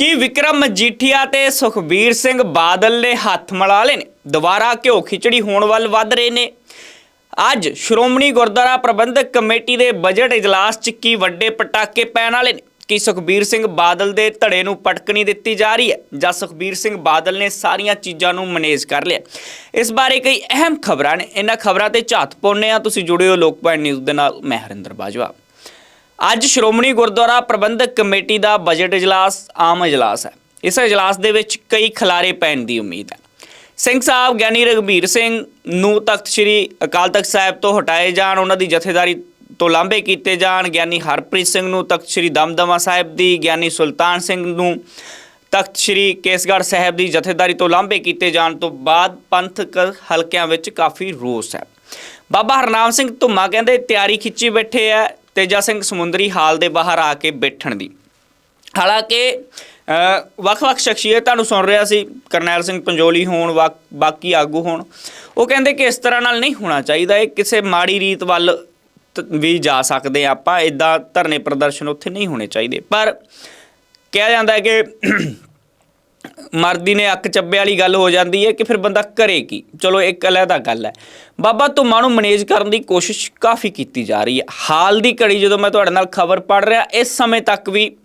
ਕੀ ਵਿਕਰਮ ਮਜੀਠੀਆ ਤੇ ਸੁਖਬੀਰ ਸਿੰਘ ਬਾਦਲ ਨੇ ਹੱਥ ਮਿਲਾ ਲਏ ਨੇ? ਦੁਬਾਰਾ ਘਿਓ ਖਿਚੜੀ ਹੋਣ ਵੱਲ ਵੱਧ ਰਹੇ ਨੇ। ਅੱਜ ਸ਼੍ਰੋਮਣੀ ਗੁਰਦੁਆਰਾ ਪ੍ਰਬੰਧਕ ਕਮੇਟੀ ਦੇ ਬਜਟ ਇਜਲਾਸ 'ਚ ਕੀ ਵੱਡੇ ਪਟਾਕੇ ਪੈਣ ਵਾਲੇ ਨੇ? ਕੀ ਸੁਖਬੀਰ ਸਿੰਘ ਬਾਦਲ ਦੇ ਧੜੇ ਨੂੰ ਪਟਕਣੀ ਦਿੱਤੀ ਜਾ ਰਹੀ ਹੈ? ਜਾਂ ਸੁਖਬੀਰ ਸਿੰਘ ਬਾਦਲ ਨੇ ਸਾਰੀਆਂ ਚੀਜ਼ਾਂ ਨੂੰ ਮੈਨੇਜ ਕਰ ਲਿਆ? ਇਸ ਬਾਰੇ ਕਈ ਅਹਿਮ ਖਬਰਾਂ ਨੇ। ਇਹਨਾਂ ਖਬਰਾਂ ਤੇ ਝਾਤ ਪਾਉਂਦੇ ਆ ਤੁਸੀਂ ਜੁੜੇ ਹੋ ਲੋਕਪਾਲ ਨਿਊਜ਼ ਦੇ ਨਾਲ। ਮੈਂ ਹਰਿੰਦਰ ਬਾਜਵਾ। ਅੱਜ ਸ਼੍ਰੋਮਣੀ ਗੁਰਦੁਆਰਾ ਪ੍ਰਬੰਧਕ ਕਮੇਟੀ ਦਾ ਬਜਟ ਇਜਲਾਸ, ਆਮ ਇਜਲਾਸ ਹੈ। ਇਸ ਇਜਲਾਸ ਦੇ ਵਿੱਚ ਕਈ ਖਿਲਾਰੇ ਪੈਣ ਦੀ ਉਮੀਦ ਹੈ। ਸਿੰਘ ਸਾਹਿਬ ਗਿਆਨੀ ਰਘਬੀਰ ਸਿੰਘ ਨੂੰ ਤਖਤ ਸ੍ਰੀ ਅਕਾਲ ਤਖਤ ਸਾਹਿਬ ਤੋਂ ਹਟਾਏ ਜਾਣ, ਉਹਨਾਂ ਦੀ ਜਥੇਦਾਰੀ ਤੋਂ ਲਾਂਭੇ ਕੀਤੇ ਜਾਣ, ਗਿਆਨੀ ਹਰਪ੍ਰੀਤ ਸਿੰਘ ਨੂੰ ਤਖਤ ਸ੍ਰੀ ਦਮਦਮਾ ਸਾਹਿਬ ਦੀ, ਗਿਆਨੀ ਸੁਲਤਾਨ ਸਿੰਘ ਨੂੰ ਤਖਤ ਸ੍ਰੀ ਕੇਸਗੜ੍ਹ ਸਾਹਿਬ ਦੀ ਜਥੇਦਾਰੀ ਤੋਂ ਲਾਂਭੇ ਕੀਤੇ ਜਾਣ ਤੋਂ ਬਾਅਦ ਪੰਥਕ ਹਲਕਿਆਂ ਵਿੱਚ ਕਾਫੀ ਰੋਸ ਹੈ। ਬਾਬਾ ਹਰਨਾਮ ਸਿੰਘ ਧੁੰਮਾ ਕਹਿੰਦੇ, ਤਿਆਰੀ ਖਿੱਚੀ ਬੈਠੇ ਆ ਤੇਜਾ ਸਿੰਘ ਸਮੁੰਦਰੀ ਹਾਲ ਦੇ ਬਾਹਰ ਆ ਕੇ ਬੈਠਣ ਦੀ। ਹਾਲਾਂਕਿ ਵੱਖ-ਵੱਖ ਸ਼ਖਸੀਅਤਾਂ ਨੂੰ ਸੁਣ ਰਿਹਾ ਸੀ, ਕਰਨੈਲ ਸਿੰਘ ਪੰਜੋਲੀ ਹੋਣ ਵੱਖ- ਬਾਕੀ ਆਗੂ ਹੋਣ। ਉਹ ਕਹਿੰਦੇ ਕਿ ਇਸ ਤਰ੍ਹਾਂ ਨਾਲ ਨਹੀਂ ਹੋਣਾ ਚਾਹੀਦਾ, ਇਹ ਕਿਸੇ ਮਾੜੀ ਰੀਤ ਵੱਲ ਵੀ ਜਾ ਸਕਦੇ ਆ ਆਪਾਂ ਇਦਾਂ ਧਰਨੇ ਪ੍ਰਦਰਸ਼ਨ ਉੱਥੇ ਨਹੀਂ ਹੋਣੇ ਚਾਹੀਦੇ। ਪਰ ਕਿਹਾ ਜਾਂਦਾ ਹੈ ਕਿ ਮਰਦੀ ਨੇ ਅੱਕ ਚੱਬੇ ਵਾਲੀ ਗੱਲ ਹੋ ਜਾਂਦੀ ਹੈ ਕਿ ਫਿਰ ਬੰਦਾ ਕਰੇ ਕੀ? ਚਲੋ ਇੱਕ ਅਲੱਗਾ ਗੱਲ ਹੈ। ਬਾਬਾ ਧੁੰਮਾ ਨੂੰ ਮੈਨੇਜ ਕਰਨ ਦੀ ਕੋਸ਼ਿਸ਼ ਕਾਫੀ ਕੀਤੀ ਜਾ ਰਹੀ ਹੈ। ਹਾਲ ਦੀ ਘੜੀ ਜਦੋਂ ਮੈਂ ਤੁਹਾਡੇ ਨਾਲ ਖਬਰ ਪੜ ਰਿਹਾ, ਇਸ ਸਮੇਂ ਤੱਕ ਵੀ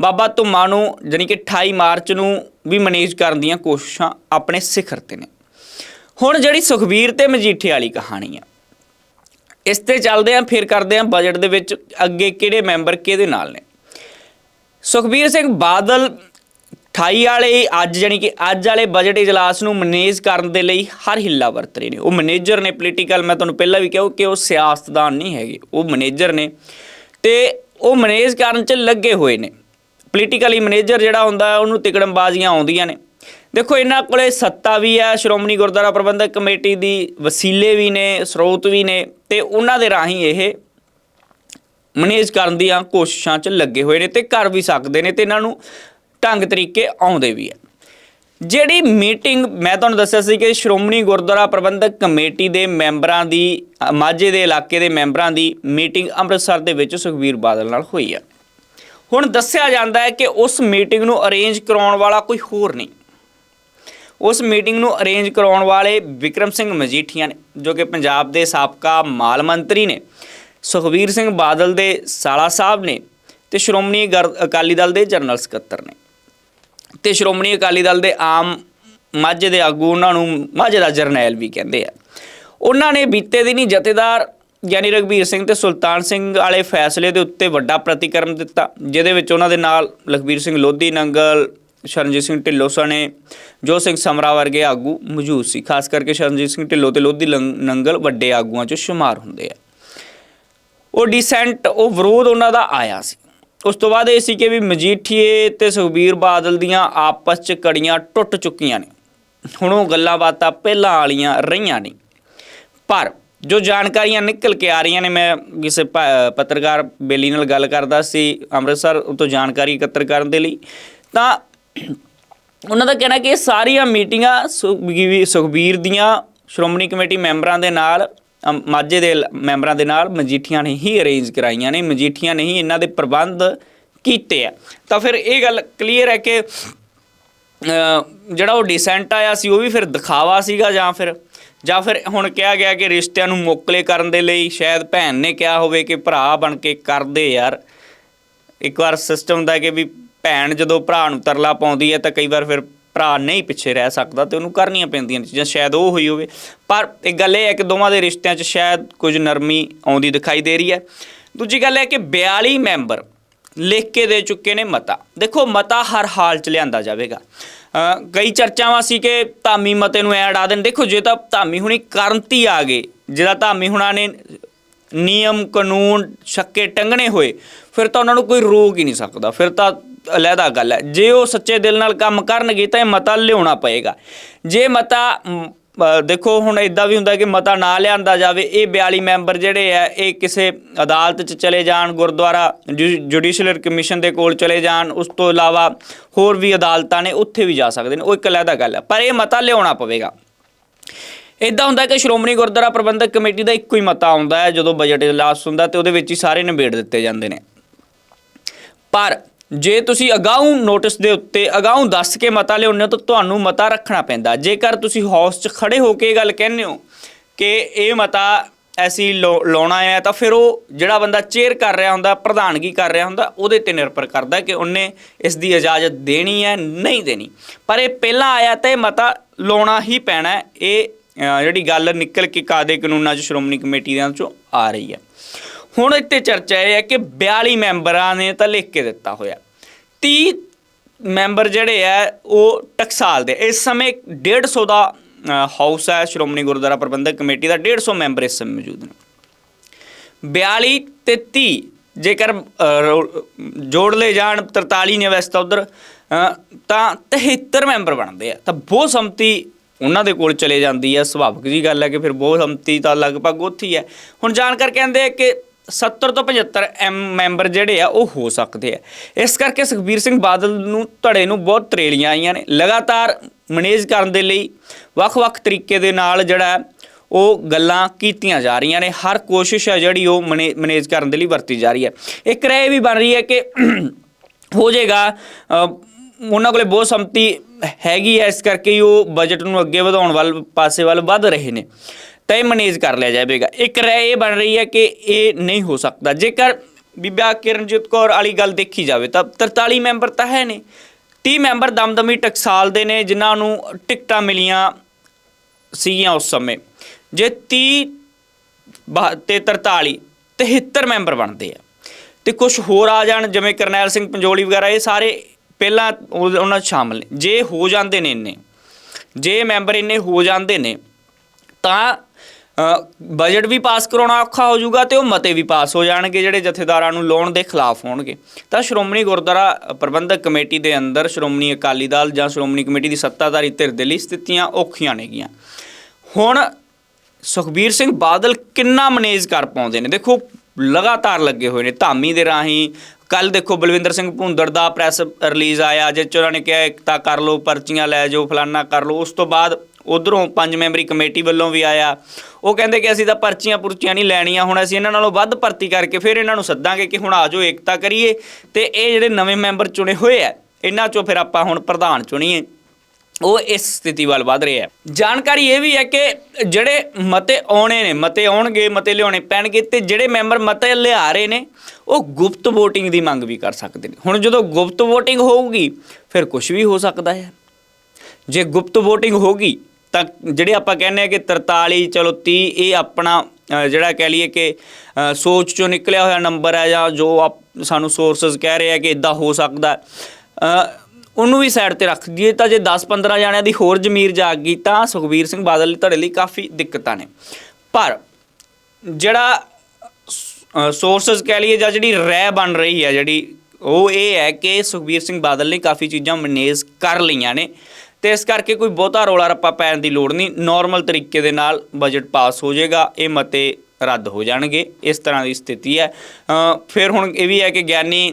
ਬਾਬਾ ਧੁੰਮਾ ਨੂੰ ਜਾਣੀ ਕਿ 28 ਮਾਰਚ ਨੂੰ ਵੀ ਮੈਨੇਜ ਕਰਨ ਦੀਆਂ ਕੋਸ਼ਿਸ਼ਾਂ ਆਪਣੇ ਸਿਖਰ ਤੇ ਨੇ। ਹੁਣ ਜਿਹੜੀ ਸੁਖਬੀਰ ਤੇ ਮਜੀਠੇ ਵਾਲੀ ਕਹਾਣੀ ਹੈ ਇਸ ਤੇ ਚੱਲਦੇ ਆਂ, ਫਿਰ ਕਰਦੇ ਆਂ ਬਜਟ ਦੇ ਵਿੱਚ ਅੱਗੇ ਕਿਹੜੇ ਮੈਂਬਰ ਕਿਹਦੇ ਨਾਲ ਨੇ? ਸੁਖਬੀਰ ਸਿੰਘ ਬਾਦਲ 28 ਵਾਲੇ ਅੱਜ ਜਾਨੀ ਕਿ ਅੱਜ ਵਾਲੇ ਬਜਟ ਇਜਲਾਸ ਨੂੰ ਮੈਨੇਜ ਕਰਨ ਦੇ ਲਈ ਹਰ ਹਿੱਲਾ ਵਰਤ ਰਹੇ ਨੇ। ਉਹ ਮੈਨੇਜਰ ਨੇ ਪੋਲੀਟੀਕਲ ਮੈਂ ਤੁਹਾਨੂੰ ਪਹਿਲਾਂ ਵੀ ਕਿਹਾ ਕਿ ਉਹ ਸਿਆਸਤਦਾਨ ਨਹੀਂ ਹੈਗੇ, ਉਹ ਮੈਨੇਜਰ ਨੇ ਤੇ ਉਹ ਮੈਨੇਜ ਕਰਨ 'ਚ ਲੱਗੇ ਹੋਏ ਨੇ। ਪੋਲੀਟੀਕਲੀ ਮੈਨੇਜਰ ਜਿਹੜਾ ਹੁੰਦਾ, ਉਹਨੂੰ ਤਿਕੜਮਬਾਜ਼ੀਆਂ ਆਉਂਦੀਆਂ ਨੇ। ਦੇਖੋ, ਇਹਨਾਂ ਕੋਲੇ ਸੱਤਾ ਵੀ ਹੈ, ਸ਼੍ਰੋਮਣੀ ਗੁਰਦੁਆਰਾ ਪ੍ਰਬੰਧਕ ਕਮੇਟੀ ਦੀ ਵਸੀਲੇ ਵੀ ਨੇ, ਸਰੋਤ ਵੀ ਨੇ ਤੇ ਉਹਨਾਂ ਦੇ ਰਾਹੀਂ ਇਹ ਮੈਨੇਜ ਕਰਨ ਦੀਆਂ ਕੋਸ਼ਿਸ਼ਾਂ 'ਚ ਲੱਗੇ ਹੋਏ ਨੇ ਤੇ ਕਰ ਵੀ ਸਕਦੇ ਨੇ ਤੇ ਇਹਨਾਂ ਨੂੰ ਢੰਗ ਤਰੀਕੇ ਆਉਂਦੇ ਵੀ ਹੈ। ਜਿਹੜੀ ਮੀਟਿੰਗ ਮੈਂ ਤੁਹਾਨੂੰ ਦੱਸਿਆ ਸੀ ਕਿ ਸ਼੍ਰੋਮਣੀ ਗੁਰਦੁਆਰਾ ਪ੍ਰਬੰਧਕ ਕਮੇਟੀ ਦੇ ਮੈਂਬਰਾਂ ਦੀ ਮਾਝੇ ਦੇ ਇਲਾਕੇ ਦੇ ਮੈਂਬਰਾਂ ਦੀ ਮੀਟਿੰਗ ਅੰਮ੍ਰਿਤਸਰ ਦੇ ਵਿੱਚ ਸੁਖਬੀਰ ਬਾਦਲ ਨਾਲ ਹੋਈ ਆ ਹੁਣ ਦੱਸਿਆ ਜਾਂਦਾ ਹੈ ਕਿ ਉਸ ਮੀਟਿੰਗ ਨੂੰ ਅਰੇਂਜ ਕਰਾਉਣ ਵਾਲਾ ਕੋਈ ਹੋਰ ਨਹੀਂ। ਉਸ ਮੀਟਿੰਗ ਨੂੰ ਅਰੇਂਜ ਕਰਾਉਣ ਵਾਲੇ ਵਿਕਰਮ ਸਿੰਘ ਮਜੀਠੀਆ ਨੇ, ਜੋ ਕਿ ਪੰਜਾਬ ਦੇ ਸਾਬਕਾ ਮਾਲ ਮੰਤਰੀ ਨੇ, ਸੁਖਬੀਰ ਸਿੰਘ ਬਾਦਲ ਦੇ ਸਾਲਾ ਸਾਹਿਬ ਨੇ ਤੇ ਸ਼੍ਰੋਮਣੀ ਗਰ- ਅਕਾਲੀ ਦਲ ਦੇ ਜਨਰਲ ਸਕੱਤਰ ਨੇ। ਤੇ ਸ਼੍ਰੋਮਣੀ ਅਕਾਲੀ ਦਲ ਦੇ ਆਮ ਮਾਝੇ ਦੇ ਆਗੂ ਉਹਨਾਂ ਨੂੰ ਮਾਝੇ ਦਾ ਜਰਨੈਲ ਵੀ ਕਹਿੰਦੇ ਆ। ਉਹਨਾਂ ਨੇ ਬੀਤੇ ਦਿਨੀ ਜਥੇਦਾਰ ਯਾਨੀ ਰਘਬੀਰ ਸਿੰਘ ਤੇ ਸੁਲਤਾਨ ਸਿੰਘ ਵਾਲੇ ਫੈਸਲੇ ਦੇ ਉੱਤੇ ਵੱਡਾ ਪ੍ਰਤੀਕਰਮ ਦਿੱਤਾ, ਜਿਹਦੇ ਵਿੱਚ ਉਹਨਾਂ ਦੇ ਨਾਲ ਲਖਬੀਰ ਸਿੰਘ ਲੋਧੀ, ਨੰਗਲ, ਸ਼ਰਨਜੀਤ ਸਿੰਘ ਢਿੱਲੋਂ ਸਣੇ, ਜੋ ਸਿੰਘ ਸਮਰਾ ਵਰਗੇ ਆਗੂ ਮੌਜੂਦ ਸੀ। ਖਾਸ ਕਰਕੇ ਸ਼ਰਨਜੀਤ ਸਿੰਘ ਢਿੱਲੋਂ ਤੇ ਲੋਧੀ ਲੰਗ- ਨੰਗਲ ਵੱਡੇ ਆਗੂਆਂ 'ਚ ਸ਼ੁਮਾਰ ਹੁੰਦੇ ਆ। ਉਹ ਡਿਸੈਂਟ, ਉਹ ਵਿਰੋਧ ਉਹਨਾਂ ਦਾ ਆਇਆ ਸੀ। ਉਸ ਤੋਂ ਬਾਅਦ ਇਹ ਸੀ ਕਿ ਵੀ ਮਜੀਠੀਏ ਤੇ ਸੁਖਬੀਰ ਬਾਦਲ ਦੀਆਂ ਆਪਸ 'ਚ ਕੜੀਆਂ ਟੁੱਟ ਚੁੱਕੀਆਂ ਨੇ। ਹੁਣ ਉਹ ਗੱਲਾਂ ਬਾਤਾਂ ਪਹਿਲਾਂ ਵਾਲੀਆਂ ਰਹੀਆਂ ਨਹੀਂ ਪਰ ਜੋ ਜਾਣਕਾਰੀਆਂ ਨਿਕਲ ਕੇ ਆ ਰਹੀਆਂ ਨੇ, ਮੈਂ ਕਿਸੇ ਪ- ਪੱਤਰਕਾਰ ਬੇਲੀ ਨਾਲ ਗੱਲ ਕਰਦਾ ਸੀ ਅੰਮ੍ਰਿਤਸਰ ਤੋਂ ਜਾਣਕਾਰੀ ਇਕੱਤਰ ਕਰਨ ਦੇ ਲਈ। ਤਾਂ ਉਹਨਾਂ ਦਾ ਕਹਿਣਾ ਕਿ ਸਾਰੀਆਂ ਮੀਟਿੰਗਾਂ ਸੁਖਬੀਰ ਸੁਖਬੀਰ ਦੀਆਂ ਸ਼੍ਰੋਮਣੀ ਕਮੇਟੀ ਮੈਂਬਰਾਂ ਦੇ ਨਾਲ ਮਾਝੇ ਦੇ ਮੈਂਬਰਾਂ ਦੇ ਨਾਲ ਮਜੀਠੀਆਂ ਨੇ ਹੀ ਅਰੇਂਜ ਕਰਾਈਆਂ ਨੇ, ਮਜੀਠੀਆਂ ਨੇ ਹੀ ਇਹਨਾਂ ਦੇ ਪ੍ਰਬੰਧ ਕੀਤੇ ਆ। ਤਾਂ ਫਿਰ ਇਹ ਗੱਲ ਕਲੀਅਰ ਹੈ ਕਿ ਜਿਹੜਾ ਉਹ ਡਿਸੈਂਟ ਆਇਆ ਸੀ, ਉਹ ਵੀ ਫਿਰ ਦਿਖਾਵਾ ਸੀਗਾ ਜਾਂ ਫਿਰ ਜਾਂ ਫਿਰ ਹੁਣ ਕਿਹਾ ਗਿਆ ਕਿ ਰਿਸ਼ਤਿਆਂ ਨੂੰ ਮੋਕਲੇ ਕਰਨ ਦੇ ਲਈ ਸ਼ਾਇਦ ਭੈਣ ਨੇ ਕਿਹਾ ਹੋਵੇ ਕਿ ਭਰਾ ਬਣ ਕੇ ਕਰਦੇ ਯਾਰ। ਇੱਕ ਵਾਰ ਸਿਸਟਮ ਹੁੰਦਾ ਕਿ ਵੀ ਭੈਣ ਜਦੋਂ ਭਰਾ ਨੂੰ ਤਰਲਾ ਪਾਉਂਦੀ ਹੈ ਤਾਂ ਕਈ ਵਾਰ ਫਿਰ ਭਰਾ ਨਹੀਂ ਪਿੱਛੇ ਰਹਿ ਸਕਦਾ ਤੇ ਉਹਨੂੰ ਕਰਨੀਆਂ ਪੈਂਦੀਆਂ ਚੀਜ਼ਾਂ, ਸ਼ਾਇਦ ਉਹ ਹੋਈ ਹੋਵੇ। ਪਰ ਇੱਕ ਗੱਲ ਇਹ ਹੈ ਕਿ ਦੋਵਾਂ ਦੇ ਰਿਸ਼ਤਿਆਂ 'ਚ ਸ਼ਾਇਦ ਕੁਝ ਨਰਮੀ ਆਉਂਦੀ ਦਿਖਾਈ ਦੇ ਰਹੀ ਹੈ। ਦੂਜੀ ਗੱਲ ਇਹ ਹੈ ਕਿ 42 ਮੈਂਬਰ ਲਿਖ ਕੇ ਦੇ ਚੁੱਕੇ ਨੇ ਮਤਾ। ਦੇਖੋ, ਮਤਾ ਹਰ ਹਾਲ 'ਚ ਲਿਆਂਦਾ ਜਾਵੇਗਾ। ਕਈ ਚਰਚਾਵਾਂ ਸੀ ਕਿ ਧਾਮੀ ਮਤੇ ਨੂੰ ਐ ਆ ਦੇਣ। ਦੇਖੋ, ਜੇ ਤਾਂ ਧਾਮੀ ਹੁਣੀ ਕਰੰਤੀ ਆ ਗਏ, ਜਿਹੜਾ ਧਾਮੀ ਹੁਣਾਂ ਨੇ ਨਿਯਮ, ਕਾਨੂੰਨ ਛੱਕੇ ਟੰਗਣੇ ਹੋਏ, ਫਿਰ ਤਾਂ ਉਹਨਾਂ ਨੂੰ ਕੋਈ ਰੋਕ ਹੀ ਨਹੀਂ ਸਕਦਾ। ਫਿਰ ਤਾਂ ਅਲੱਗਾ ਗੱਲ ਹੈ। ਜੇ ਉਹ ਸੱਚੇ ਦਿਲ ਨਾਲ ਕੰਮ ਕਰਨਗੇ ਤਾਂ ਇਹ ਮਤਾ ਲਿਆਉਣਾ ਪਏਗਾ। ਜੇ ਮਤਾ ਦੇਖੋ ਹੁਣ ਇਦਾਂ ਵੀ ਹੁੰਦਾ ਕਿ ਮਤਾ ਨਾ ਲਿਆਂਦਾ ਜਾਵੇ, ਇਹ 42 ਮੈਂਬਰ ਜਿਹੜੇ ਆ, ਇਹ ਕਿਸੇ ਅਦਾਲਤ 'ਚ ਚਲੇ ਜਾਣ, ਗੁਰਦੁਆਰਾ ਜੁਡੀਸ਼ੀਅਲ ਕਮਿਸ਼ਨ ਦੇ ਕੋਲ ਚਲੇ ਜਾਣ, ਉਸ ਤੋਂ ਇਲਾਵਾ ਹੋਰ ਵੀ ਅਦਾਲਤਾਂ ਨੇ, ਉੱਥੇ ਵੀ ਜਾ ਸਕਦੇ ਨੇ। ਉਹ ਇੱਕ ਅਲੱਗਾ ਗੱਲ ਹੈ। ਪਰ ਇਹ ਮਤਾ ਲਿਆਉਣਾ ਪਵੇਗਾ। ਇਦਾਂ ਹੁੰਦਾ ਕਿ ਸ਼੍ਰੋਮਣੀ ਗੁਰਦੁਆਰਾ ਪ੍ਰਬੰਧਕ ਕਮੇਟੀ ਦਾ ਇੱਕੋ ਹੀ ਮਤਾ ਆਉਂਦਾ ਹੈ, ਜਦੋਂ ਬਜਟ ਇਜਲਾਸ ਹੁੰਦਾ ਤੇ ਉਹਦੇ ਵਿੱਚ ਹੀ ਸਾਰੇ ਨਿਬੇੜ ਦਿੱਤੇ ਜਾਂਦੇ ਨੇ। ਪਰ ਜੇ ਤੁਸੀਂ ਅਗਾਊਂ ਨੋਟਿਸ ਦੇ ਉੱਤੇ ਅਗਾਊਂ ਦੱਸ ਕੇ ਮਤਾ ਲਿਆਉਂਦੇ ਹੋ ਤਾਂ ਤੁਹਾਨੂੰ ਮਤਾ ਰੱਖਣਾ ਪੈਂਦਾ। ਜੇਕਰ ਤੁਸੀਂ ਹਾਊਸ 'ਚ ਖੜੇ ਹੋ ਕੇ ਇਹ ਗੱਲ ਕਹਿੰਦੇ ਹੋ ਕਿ ਇਹ ਮਤਾ ਐਸੀ ਲੋ- ਲਾਉਣਾ ਹੈ ਤਾਂ ਫਿਰ ਉਹ ਜਿਹੜਾ ਬੰਦਾ ਚੇਅਰ ਕਰ ਰਿਹਾ ਹੁੰਦਾ, ਪ੍ਰਧਾਨਗੀ ਕਰ ਰਿਹਾ ਹੁੰਦਾ, ਉਹਦੇ ਤੇ ਨਿਰਭਰ ਕਰਦਾ ਕਿ ਉਹਨੇ ਇਸ ਦੀ ਇਜਾਜ਼ਤ ਦੇਣੀ ਹੈ, ਨਹੀਂ ਦੇਣੀ। ਪਰ ਇਹ ਪਹਿਲਾਂ ਆਇਆ ਤਾਂ ਇਹ ਮਤਾ ਲਾਉਣਾ ਹੀ ਪੈਣਾ ਇਹ ਜਿਹੜੀ ਗੱਲ ਨਿਕਲ ਕੇ ਕਾਦੇ ਕਾਨੂੰਨਾਂ 'ਚ ਸ਼੍ਰੋਮਣੀ ਕਮੇਟੀ ਦੇ ਚੋਂ ਆ ਰਹੀ ਹੈ। ਹੁਣ ਇੱਥੇ ਚਰਚਾ ਇਹ ਹੈ ਕਿ 42 ਮੈਂਬਰਾਂ ਨੇ ਤਾਂ ਲਿਖ ਕੇ ਦਿੱਤਾ ਹੋਇਆ। 30 ਮੈਂਬਰ ਜਿਹੜੇ ਆ, ਉਹ ਟਕਸਾਲ ਦੇ। ਇਸ ਸਮੇਂ 150 ਦਾ ਹਾਊਸ ਹੈ, ਸ਼੍ਰੋਮਣੀ ਗੁਰਦੁਆਰਾ ਪ੍ਰਬੰਧਕ ਕਮੇਟੀ ਦਾ 150 ਮੈਂਬਰ ਇਸ ਸਮੇਂ ਮੌਜੂਦ ਨੇ। 42 ਤੇ 30 ਜੇਕਰ ਜੋੜ ਲਏ ਜਾਣ 43 ਨੇ ਵੈਸੇ ਤਾਂ ਉਧਰ ਤਾਂ 73 ਮੈਂਬਰ ਬਣਦੇ ਆ। ਤਾਂ ਬਹੁਤ ਸੰਮਤੀ ਉਹਨਾਂ ਦੇ ਕੋਲ ਚਲੇ ਜਾਂਦੀ ਹੈ ਸੁਭਾਵਿਕ ਜੀ ਗੱਲ ਹੈ ਕਿ ਫਿਰ ਬਹੁਤ ਸੰਮਤੀ ਤਾਂ ਲਗਭਗ ਉੱਥੇ ਹੀ ਹੈ। ਹੁਣ ਜਾਣਕਾਰ ਕਹਿੰਦੇ ਆ ਕਿ 70 ਤੋਂ 75 ਐਮ ਮੈਂਬਰ ਜਿਹੜੇ ਆ, ਉਹ ਹੋ ਸਕਦੇ ਆ। ਇਸ ਕਰਕੇ ਸੁਖਬੀਰ ਸਿੰਘ ਬਾਦਲ ਨੂੰ ਧੜੇ ਨੂੰ ਬਹੁਤ ਤਰੇਲੀਆਂ ਆਈਆਂ ਨੇ। ਲਗਾਤਾਰ ਮੈਨੇਜ ਕਰਨ ਦੇ ਲਈ ਵੱਖ-ਵੱਖ ਤਰੀਕੇ ਦੇ ਨਾਲ ਜਿਹੜਾ ਉਹ ਗੱਲਾਂ ਕੀਤੀਆਂ ਜਾ ਰਹੀਆਂ ਨੇ। ਹਰ ਕੋਸ਼ਿਸ਼ ਹੈ ਜਿਹੜੀ ਉਹ ਮੈਨੇਜ ਕਰਨ ਦੇ ਲਈ ਵਰਤੀ ਜਾ ਰਹੀ ਹੈ। ਇੱਕ ਰਾਏ ਵੀ ਬਣ ਰਹੀ ਹੈ ਕਿ ਹੋ ਜਾਏਗਾ ਉਹਨਾਂ ਕੋਲੇ ਬਹੁਤ ਸੰਮਤੀ ਹੈਗੀ ਹੈ। ਇਸ ਕਰਕੇ ਹੀ ਉਹ ਬਜਟ ਨੂੰ ਅੱਗੇ ਵਧਾਉਣ ਵੱਲ, ਪਾਸੇ ਵੱਲ ਵੱਧ ਰਹੇ ਨੇ। ਤਾਂ ਇਹ ਮੈਨੇਜ ਕਰ ਲਿਆ ਜਾਵੇਗਾ ਇੱਕ ਰਾਏ ਇਹ ਬਣ ਰਹੀ ਹੈ ਕਿ ਇਹ ਨਹੀਂ ਹੋ ਸਕਦਾ। ਜੇਕਰ ਬੀਬਾ ਕਿਰਨਜੀਤ ਕੌਰ ਵਾਲੀ ਗੱਲ ਦੇਖੀ ਜਾਵੇ ਤਾਂ 43 ਮੈਂਬਰ ਤਾਂ ਹੈ ਨੇ 30 ਮੈਂਬਰ ਦਮਦਮੀ ਟਕਸਾਲ ਦੇ ਨੇ, ਜਿਨ੍ਹਾਂ ਨੂੰ ਟਿਕਟਾਂ ਮਿਲੀਆਂ ਸੀਗੀਆਂ ਉਸ ਸਮੇਂ। ਜੇ 30 ਬਾ- ਤੇ 43 73 ਮੈਂਬਰ ਬਣਦੇ ਆ। ਤੇ ਕੁਝ ਹੋਰ ਆ ਜਾਣ, ਜਿਵੇਂ ਕਰਨੈਲ ਸਿੰਘ ਪੰਜੋਲੀ ਵਗੈਰਾ, ਇਹ ਸਾਰੇ ਪਹਿਲਾਂ ਉਹ- ਉਹਨਾਂ 'ਚ ਸ਼ਾਮਲ ਨੇ। ਜੇ ਹੋ ਜਾਂਦੇ ਨੇ ਇੰਨੇ, ਜੇ ਮੈਂਬਰ ਇੰਨੇ ਹੋ ਜਾਂਦੇ ਨੇ, ਤਾਂ ਬਜਟ ਵੀ ਪਾਸ ਕਰਾਉਣਾ ਔਖਾ ਹੋ ਜਾਊਗਾ ਤੇ ਉਹ ਮਤੇ ਵੀ ਪਾਸ ਹੋ ਜਾਣਗੇ, ਜਿਹੜੇ ਜਥੇਦਾਰਾਂ ਨੂੰ ਲੋਨ ਦੇ ਖਿਲਾਫ ਹੋਣਗੇ। ਤਾਂ ਸ਼੍ਰੋਮਣੀ ਗੁਰਦੁਆਰਾ ਪ੍ਰਬੰਧਕ ਕਮੇਟੀ ਦੇ ਅੰਦਰ ਸ਼੍ਰੋਮਣੀ ਅਕਾਲੀ ਦਲ ਜਾਂ ਸ਼੍ਰੋਮਣੀ ਕਮੇਟੀ ਦੀ ਸੱਤਾਧਾਰੀ ਧਿਰ ਦੇ ਲਈ ਸਥਿਤੀਆਂ ਔਖੀਆਂ ਨੇਗੀਆਂ। ਹੁਣ ਸੁਖਬੀਰ ਸਿੰਘ ਬਾਦਲ ਕਿੰਨਾ ਮੈਨੇਜ ਕਰ ਪਾਉਂਦੇ ਨੇ? ਦੇਖੋ, ਲਗਾਤਾਰ ਲੱਗੇ ਹੋਏ ਨੇ ਧਾਮੀ ਦੇ ਰਾਹੀਂ। ਕੱਲ ਦੇਖੋ ਬਲਵਿੰਦਰ ਸਿੰਘ ਭੁੰਦੜ ਦਾ ਪ੍ਰੈਸ ਰਿਲੀਜ਼ ਆਇਆ, ਜਿਸ 'ਚ ਉਹਨਾਂ ਨੇ ਕਿਹਾ ਇਕਤਾ ਕਰ ਲਓ, ਪਰਚੀਆਂ ਲੈ ਜਾਓ, ਫਲਾਨਾ ਕਰ ਲਓ। ਉਸ ਤੋਂ ਬਾਅਦ ਉਧਰੋਂ ਪੰਜ ਮੈਂਬਰੀ ਕਮੇਟੀ ਵੱਲੋਂ ਵੀ ਆਇਆ। ਉਹ ਕਹਿੰਦੇ ਕਿ ਅਸੀਂ ਤਾਂ ਪਰਚੀਆਂ ਪੁਰਚੀਆਂ ਨਹੀਂ ਲੈਣੀਆਂ, ਹੁਣ ਅਸੀਂ ਇਹਨਾਂ ਨਾਲੋਂ ਵੱਧ ਭਰਤੀ ਕਰਕੇ ਫਿਰ ਇਹਨਾਂ ਨੂੰ ਸੱਦਾਂਗੇ ਕਿ ਹੁਣ ਆਜੋ ਏਕਤਾ ਕਰੀਏ। ਤੇ ਇਹ ਜਿਹੜੇ ਨਵੇਂ ਮੈਂਬਰ ਚੁਣੇ ਹੋਏ ਆ, ਇਹਨਾਂ ਚੋਂ ਫਿਰ ਆਪਾਂ ਹੁਣ ਪ੍ਰਧਾਨ ਚੁਣੀਏ। ਉਹ ਇਸ ਸਥਿਤੀ ਵੱਲ ਵਧ ਰਿਹਾ ਹੈ ਜਾਣਕਾਰੀ ਇਹ ਵੀ ਹੈ ਕਿ ਜਿਹੜੇ ਮਤੇ ਆਉਣੇ ਨੇ, ਮਤੇ ਆਉਣਗੇ, ਮਤੇ ਲਿਆਉਣੇ ਪੈਣਗੇ ਤੇ ਜਿਹੜੇ ਮੈਂਬਰ ਮਤੇ ਲਿਆ ਰਹੇ ਨੇ, ਉਹ ਗੁਪਤ VOTING ਦੀ ਮੰਗ ਵੀ ਕਰ ਸਕਦੇ ਨੇ। ਹੁਣ ਜਦੋਂ ਗੁਪਤ VOTING ਹੋਊਗੀ, ਫਿਰ ਕੁਝ ਵੀ ਹੋ ਸਕਦਾ ਹੈ। ਜੇ ਗੁਪਤ VOTING ਹੋਗੀ ਤਾਂ ਜਿਹੜੇ ਆਪਾਂ ਕਹਿੰਦੇ ਆ ਕਿ 43 ਚਲੋ 30 ਇਹ ਆਪਣਾ ਜਿਹੜਾ ਕਹਿ ਲਈਏ ਕਿ ਸੋਚ ਚੋਂ ਨਿਕਲਿਆ ਹੋਇਆ ਨੰਬਰ ਹੈ ਜਾਂ ਜੋ ਆਪ- ਸਾਨੂੰ ਸੋਰਸਸ ਕਹਿ ਰਹੇ ਆ ਕਿ ਇਦਾਂ ਹੋ ਸਕਦਾ। ਉਹਨੂੰ ਵੀ ਸਾਈਡ ਤੇ ਰੱਖ ਦਈਏ ਤਾਂ ਜੇ 10-15 ਜਾਣਿਆਂ ਦੀ ਹੋਰ ਜ਼ਮੀਰ ਜਾਗ ਗਈ ਤਾਂ ਸੁਖਬੀਰ ਸਿੰਘ ਬਾਦਲ ਲਈ ਤੁਹਾਡੇ ਲਈ ਕਾਫੀ ਦਿੱਕਤਾਂ ਨੇ। ਪਰ ਜਿਹੜਾ ਸੋਰਸਸ ਕਹਿ ਲਈਏ ਜਾਂ ਜਿਹੜੀ ਰਹਿ ਬਣ ਰਹੀ ਹੈ ਜਿਹੜੀ, ਉਹ ਇਹ ਹੈ ਕਿ ਸੁਖਬੀਰ ਸਿੰਘ ਬਾਦਲ ਨੇ ਕਾਫੀ ਚੀਜ਼ਾਂ ਮੈਨੇਜ ਕਰ ਲਈਆਂ ਨੇ। ਤੇ ਇਸ ਕਰਕੇ ਕੋਈ ਬਹੁਤਾ ਰੋਲਾ ਰੱਪਾ ਪੈਣ ਦੀ ਲੋੜ ਨਹੀਂ। ਨਾਰਮਲ ਤਰੀਕੇ ਦੇ ਨਾਲ ਬਜਟ ਪਾਸ ਹੋ ਜਾਏਗਾ, ਇਹ ਮਤੇ ਰੱਦ ਹੋ ਜਾਣਗੇ। ਇਸ ਤਰ੍ਹਾਂ ਦੀ ਸਥਿਤੀ ਹੈ। ਫਿਰ ਹੁਣ ਇਹ ਵੀ ਹੈ ਕਿ ਗਿਆਨੀ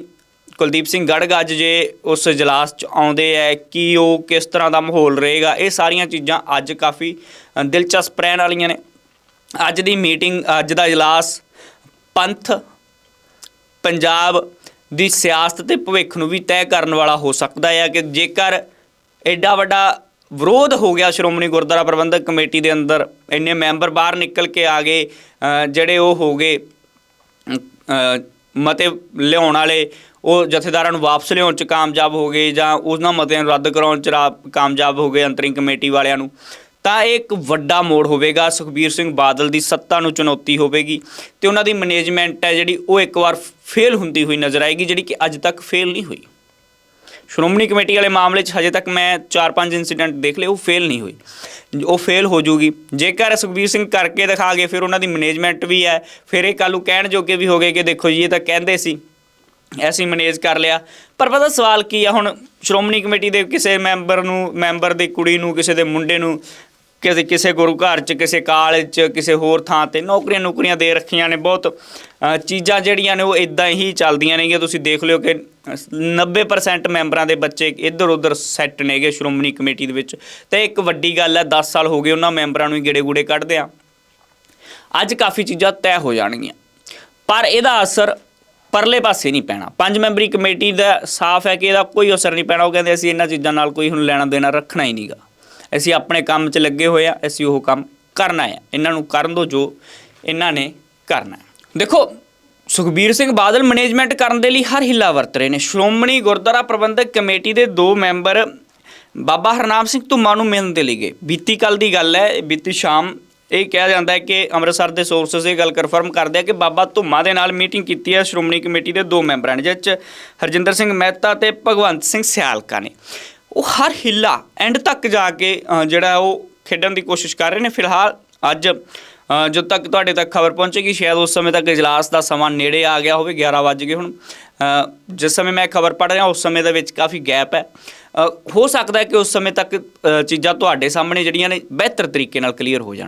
ਕੁਲਦੀਪ ਸਿੰਘ ਗੜਗ ਅੱਜ ਜੇ ਉਸ ਇਜਲਾਸ ਚ ਆਉਂਦੇ ਹੈ, ਕਿ ਉਹ ਕਿਸ ਤਰ੍ਹਾਂ ਦਾ ਮਾਹੌਲ ਰਹੇਗਾ? ਇਹ ਸਾਰੀਆਂ ਚੀਜ਼ਾਂ ਅੱਜ ਕਾਫੀ ਦਿਲਚਸਪ ਰਹਿਣ ਵਾਲੀਆਂ ਨੇ। ਅੱਜ ਦੀ ਮੀਟਿੰਗ, ਅੱਜ ਦਾ ਇਜਲਾਸ ਪੰਥ, ਪੰਜਾਬ ਦੀ ਸਿਆਸਤ ਤੇ ਭਵਿੱਖ ਨੂੰ ਵੀ ਤੈਅ ਕਰਨ ਵਾਲਾ ਹੋ ਸਕਦਾ ਹੈ ਕਿ ਜੇਕਰ ਐਡਾ ਵੱਡਾ ਵਿਰੋਧ ਹੋ ਗਿਆ ਸ਼੍ਰੋਮਣੀ ਗੁਰਦੁਆਰਾ ਪ੍ਰਬੰਧਕ ਕਮੇਟੀ ਦੇ ਅੰਦਰ। ਇੰਨੇ ਮੈਂਬਰ ਬਾਹਰ ਨਿਕਲ ਕੇ ਆ ਗਏ ਜਿਹੜੇ ਉਹ ਹੋ ਗਏ ਮਤੇ ਲਿਆਉਣ ਵਾਲੇ, ਉਹ ਜਥੇਦਾਰਾਂ ਨੂੰ ਵਾਪਸ ਲਿਆਉਣ ਚ ਕਾਮਯਾਬ ਹੋ ਗਏ ਜਾਂ ਉਹਨਾਂ ਮਤਿਆਂ ਨੂੰ ਰੱਦ ਕਰਾਉਣ ਚ ਰਾ- ਕਾਮਯਾਬ ਹੋ ਗਏ ਅੰਤਰਿੰਗ ਕਮੇਟੀ ਵਾਲਿਆਂ ਨੂੰ। ਤਾਂ ਇਹ ਇੱਕ ਵੱਡਾ ਮੋੜ ਹੋਵੇਗਾ, ਸੁਖਬੀਰ ਸਿੰਘ ਬਾਦਲ ਦੀ ਸੱਤਾ ਨੂੰ ਚੁਣੌਤੀ ਹੋਵੇਗੀ ਤੇ ਉਹਨਾਂ ਦੀ ਮੈਨੇਜਮੈਂਟ ਹੈ ਜਿਹੜੀ ਉਹ ਇੱਕ ਵਾਰ ਫੇਲ ਹੁੰਦੀ ਹੋਈ ਨਜ਼ਰ ਆਏਗੀ, ਜਿਹੜੀ ਕਿ ਅੱਜ ਤੱਕ ਫੇਲ ਨਹੀਂ ਹੋਈ। ਸ਼੍ਰੋਮਣੀ ਕਮੇਟੀ ਵਾਲੇ ਮਾਮਲੇ 'ਚ ਹਜੇ ਤੱਕ ਮੈਂ 4-5 ਇਨਸੀਡੈਂਟ ਦੇਖ ਲਏ, ਉਹ ਫੇਲ ਨਹੀਂ ਹੋਈ ਉਹ ਫੇਲ ਹੋ ਜੂਗੀ ਜੇਕਰ ਸੁਖਬੀਰ ਸਿੰਘ ਕਰਕੇ ਦਿਖਾ ਗਏ, ਫਿਰ ਉਹਨਾਂ ਦੀ ਮੈਨੇਜਮੈਂਟ ਵੀ ਹੈ। ਫਿਰ ਇਹ ਕੱਲ੍ਹ ਨੂੰ ਕਹਿਣ ਜੋਗੇ ਵੀ ਹੋ ਗਏ ਕਿ ਦੇਖੋ ਜੀ, ਇਹ ਤਾਂ ਕਹਿੰਦੇ ਸੀ ਐਸੀ ਮੈਨੇਜ ਕਰ ਲਿਆ। ਪਰ ਪਤਾ ਸਵਾਲ ਕੀ ਆ ਹੁਣ, ਸ਼੍ਰੋਮਣੀ ਕਮੇਟੀ ਦੇ ਕਿਸੇ ਮੈਂਬਰ ਨੂੰ ਮੈਂਬਰ ਦੀ ਕੁੜੀ ਨੂੰ, ਕਿਸੇ ਦੇ ਮੁੰਡੇ ਨੂੰ ਕਿਸੇ ਕਿਸੇ ਗੁਰੂ ਘਰ ਚ ਕਿਸੇ ਕਾਲਜ ਚ ਕਿਸੇ ਹੋਰ ਥਾਂ ਤੇ ਨੌਕਰੀਆਂ ਨੌਕਰੀਆਂ ਦੇ ਰੱਖੀਆਂ ਨੇ ਬਹੁਤ ਅ, ਚੀਜ਼ਾਂ ਜਿਹੜੀਆਂ ਨੇ ਉਹ ਇਦਾਂ ਹੀ ਚੱਲਦੀਆਂ ਨੇਗੀਆਂ। ਤੁਸੀਂ ਦੇਖ ਲਿਓ ਕਿ 90% ਮੈਂਬਰਾਂ ਦੇ ਬੱਚੇ ਇੱਧਰ ਉੱਧਰ ਸੈੱਟ ਨੇਗੇ ਸ਼੍ਰੋਮਣੀ ਕਮੇਟੀ ਦੇ ਵਿੱਚ। ਤੇ ਇੱਕ ਵੱਡੀ ਗੱਲ ਹੈ 10 ਸਾਲ ਹੋ ਗਏ ਉਹਨਾਂ ਮੈਂਬਰਾਂ ਨੂੰ ਹੀ ਗੇੜੇ ਗੂੜੇ ਕੱਢਦੇ ਆ। ਅੱਜ ਕਾਫੀ ਚੀਜ਼ਾਂ ਤੈਅ ਹੋ ਜਾਣਗੀਆਂ। ਪਰ ਇਹਦਾ ਅਸਰ ਪਰਲੇ ਪਾਸੇ ਨਹੀਂ ਪੈਣਾ। ਪੰਜ ਮੈਂਬਰੀ ਕਮੇਟੀ ਦਾ ਸਾਫ਼ ਹੈ ਕਿ ਇਹਦਾ ਕੋਈ ਅਸਰ ਨਹੀਂ ਪੈਣਾ। ਉਹ ਕਹਿੰਦੇ ਅਸੀਂ ਇਹਨਾਂ ਚੀਜ਼ਾਂ ਨਾਲ ਕੋਈ ਹੁਣ ਲੈਣਾ ਦੇਣਾ ਰੱਖਣਾ ਹੀ ਨਹੀਂਗਾ। ਅਸੀਂ ਆਪਣੇ ਕੰਮ 'ਚ ਲੱਗੇ ਹੋਏ ਆ, ਅਸੀਂ ਉਹ ਕੰਮ ਕਰਨਾ ਹੈ ਇਹਨਾਂ ਨੂੰ ਕਰਨ ਦੋ ਜੋ ਇਹਨਾਂ ਨੇ ਕਰਨਾ ਦੇਖੋ, ਸੁਖਬੀਰ ਸਿੰਘ ਬਾਦਲ ਮੈਨੇਜਮੈਂਟ ਕਰਨ ਦੇ ਲਈ ਹਰ ਹਿੱਲਾ ਵਰਤ ਰਹੇ ਨੇ। ਸ਼੍ਰੋਮਣੀ ਗੁਰਦੁਆਰਾ ਪ੍ਰਬੰਧਕ ਕਮੇਟੀ ਦੇ ਦੋ ਮੈਂਬਰ ਬਾਬਾ ਹਰਨਾਮ ਸਿੰਘ ਧੁੰਮਾ ਨੂੰ ਮਿਲਣ ਦੇ ਲਈ ਗਏ। ਬੀਤੀ ਕੱਲ ਦੀ ਗੱਲ ਹੈ, ਬੀਤੀ ਸ਼ਾਮ ਇਹ ਕਿਹਾ ਜਾਂਦਾ ਹੈ ਕਿ ਅੰਮ੍ਰਿਤਸਰ ਦੇ ਸੋਰਸਸ ਇਹ ਗੱਲ ਕਨਫਰਮ ਕਰਦੇ ਆ ਕਿ ਬਾਬਾ ਧੁੰਮਾ ਦੇ ਨਾਲ ਮੀਟਿੰਗ ਕੀਤੀ ਹੈ ਸ਼੍ਰੋਮਣੀ ਕਮੇਟੀ ਦੇ ਦੋ ਮੈਂਬਰਾਂ ਨੇ, ਜਿਸ 'ਚ ਹਰਜਿੰਦਰ ਸਿੰਘ ਮਹਿਤਾ ਤੇ ਭਗਵੰਤ ਸਿੰਘ ਸਿਆਲਕਾ ਨੇ। ਉਹ ਹਰ ਹਿੱਲਾ ਐਂਡ ਤੱਕ ਜਾ ਕੇ ਜਿਹੜਾ ਉਹ ਖੇਡਣ ਦੀ ਕੋਸ਼ਿਸ਼ ਕਰ ਰਹੇ ਨੇ। ਫਿਲਹਾਲ ਅੱਜ ਅ, ਜਦੋਂ ਤੱਕ ਤੁਹਾਡੇ ਤੱਕ ਖਬਰ ਪਹੁੰਚੇਗੀ ਸ਼ਾਇਦ ਉਸ ਸਮੇਂ ਤੱਕ ਇਜਲਾਸ ਦਾ ਸਮਾਂ ਨੇੜੇ ਆ ਗਿਆ ਹੋਵੇ 11 ਵੱਜ ਗਏ ਹੁਣ। ਜਿਸ ਸਮੇਂ ਮੈਂ ਖਬਰ ਪੜ੍ਹ ਰਿਹਾ ਉਸ ਸਮੇਂ ਦੇ ਵਿੱਚ ਕਾਫੀ ਗੈਪ ਹੈ। ਹੋ ਸਕਦਾ ਹੈ ਕਿ ਉਸ ਸਮੇਂ ਤੱਕ ਚੀਜ਼ਾਂ ਤੁਹਾਡੇ ਸਾਹਮਣੇ ਜਿਹੜੀਆਂ ਨੇ ਬਿਹਤਰ ਤਰੀਕੇ ਨਾਲ ਕਲੀਅਰ ਹੋ ਜਾਣ।